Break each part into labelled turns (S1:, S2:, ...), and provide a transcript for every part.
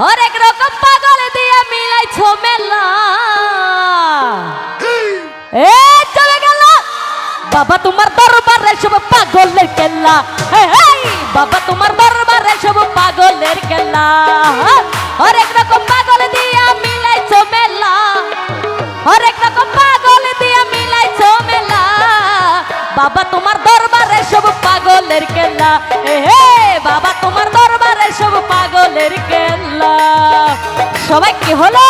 S1: হরেক রকম পাগল দিয়ে মিলাইছো মেলা। এ চলে গেল। বাবা তোমার দরবারে সব পাগলের হেই, বাবা তোমার দরবারে সব পাগলের কেল্লা হরেক রকম পাগল দিয়া মিলাইছো মেলা। হরেক রকম পাগল দিয়া মিলাইছো মেলা। বাবা তোমার দরবারে সব পাগলের কেল্লা এ সবাই কি হলো?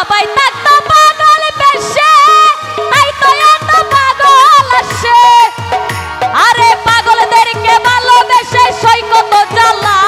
S1: বাবাই থাকতো পাগল বেশে তাই তো এত পাগল আসে। আরে পাগলদেরকে ভালোবেসে সৈকত জ্বালা।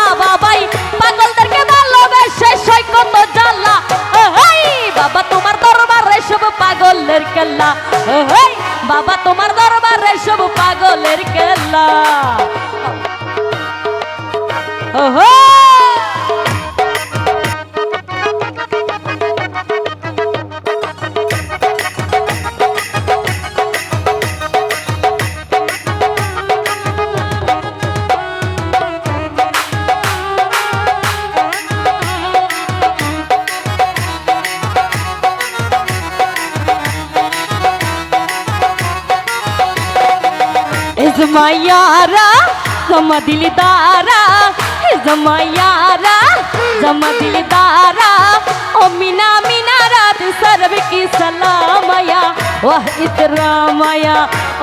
S1: इजमायारा जमा दिलदारा इजमायारा जमा दिलदारा ओ मीना मीना रात सर्व की सलामया वाह इतरामया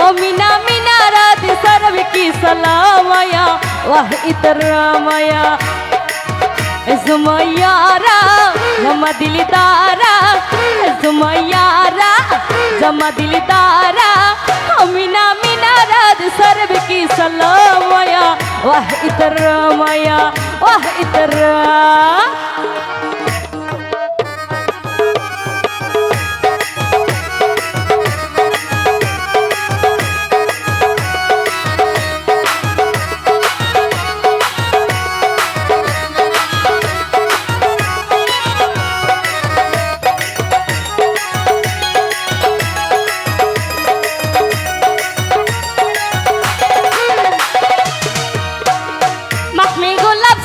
S1: ओ मीना मीना रात सर्व की सलामया वाह इतरामया जुमैयारा जमा दिलदारा जुमैयारा जमा दिलदारा सलामया वाह इतरामया वाह इतरा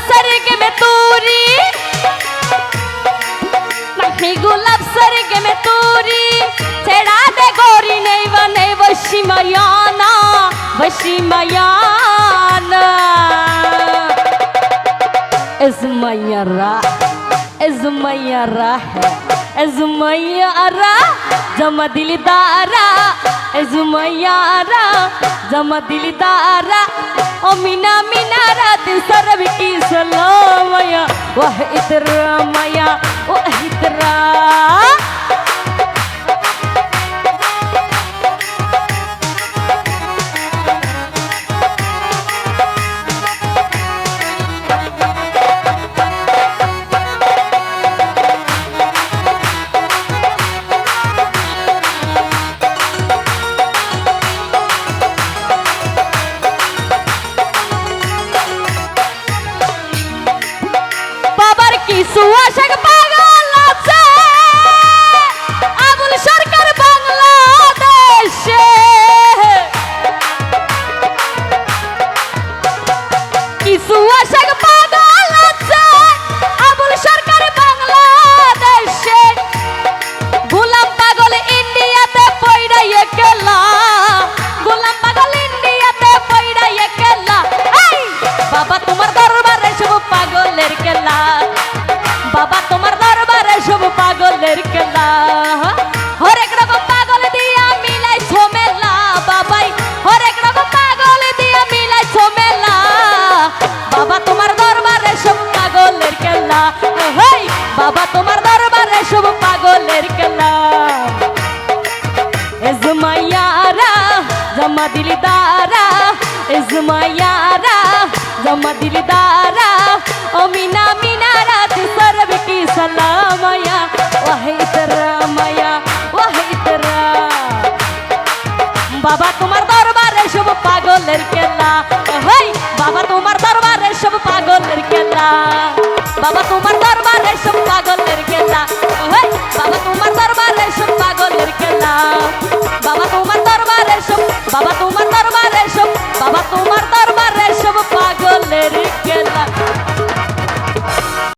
S1: सरग में तूरी महमी गुलाब सरग में तूरी छेड़ा दे गोरी नहीं बने वशी मयाना वशी मयाना इज़मयरा इज़मयरा है इज़मयरा जमा दिलदारा इज़मयरा जमा दिलदारा ओ मीना मीना रात सरब की सलामया वाह इतरामया वाह इतरा বাবা, তোমার দরবারে সব পাগলের কেলা বাবা, তোমার দরবারে সব পাগলের কেলা হরেক রকম পাগল দিয়া মিলাই ছোমেলা বাবাই। হরেক রকম পাগল দিয়া মিলাই ছোমেলা বাবা, তোমার দরবারে সব পাগলের কেলা হেই, বাবা, তোমার দরবারে সব পাগলের কেলা এজমায়ারা জমা দিলদারা এজমায়ারা জমা দিলদারা ও মিনা মিনারা তিসরব কি সালামায়া? ওহে ইতরা মায়া ওহে ইতরা। বাবা, তোমার দরবারে সব পাগলের কেলা হেই বাবা, তোমার দরবারে সব পাগলের কেলা বাবা, তোমার দরবারে সব